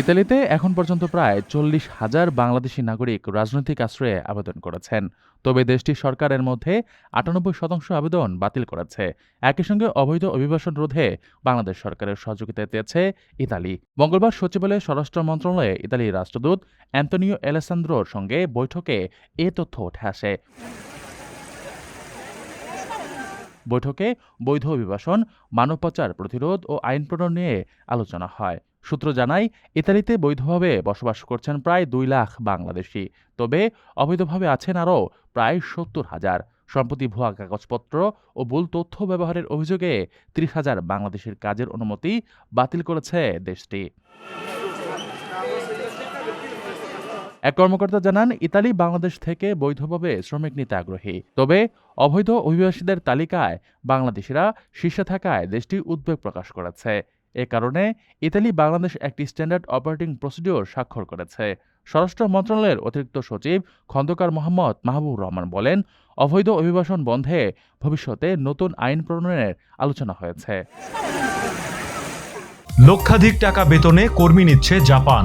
ইতালিতে এখন পর্যন্ত প্রায় চল্লিশ হাজার বাংলাদেশি নাগরিক রাজনৈতিক আশ্রয়ে আবেদন করেছেন। তবে দেশটির সরকারের মধ্যে আটানব্বই শতাংশ আবেদন বাতিল করেছে। একই সঙ্গে অবৈধ অভিবাসন রোধে বাংলাদেশ সরকারের সহযোগিতা পেয়েছে ইতালি। মঙ্গলবার সচিবালয়ে স্বরাষ্ট্র মন্ত্রণালয়ে ইতালির রাষ্ট্রদূত অ্যান্তনিও এলেসান্দ্রোর সঙ্গে বৈঠকে এ তথ্য উঠে আসে। বৈঠকে বৈধ অভিবাসন মানব পাচার প্রতিরোধ ও আইন প্রণয়ন নিয়ে আলোচনা হয়। সূত্র জানায়, ইতালিতে বৈধভাবে বসবাস করছেন প্রায় দুই লাখ বাংলাদেশি। তবে অবৈধভাবে আছেন আরও প্রায় সত্তর হাজার। সম্প্রতি ভুয়া কাগজপত্র ও ভুল তথ্য ব্যবহারের অভিযোগে ত্রিশ হাজার বাংলাদেশের কাজের অনুমতি বাতিল করেছে দেশটি। এক কর্মকর্তা জানান, ইতালি বাংলাদেশ থেকে বৈধভাবে শ্রমিক নিতে আগ্রহী। তবে অবৈধ অভিবাসীদের তালিকায় বাংলাদেশিরা শীর্ষে থাকায় দেশটি উদ্বেগ প্রকাশ করেছে। এ কারণে ইতালি বাংলাদেশ একটি স্ট্যান্ডার্ড অপারেটিং প্রসিডিওর স্বাক্ষর করেছে। স্বরাষ্ট্র মন্ত্রণালয়ের অতিরিক্ত সচিব খন্দকার মোহাম্মদ মাহবুবুর রহমান বলেন, অবৈধ অভিবাসন বন্ধে ভবিষ্যতে নতুন আইন প্রণয়নের আলোচনা হয়েছে। লক্ষাধিক টাকা বেতনে কর্মী নিচ্ছে জাপান।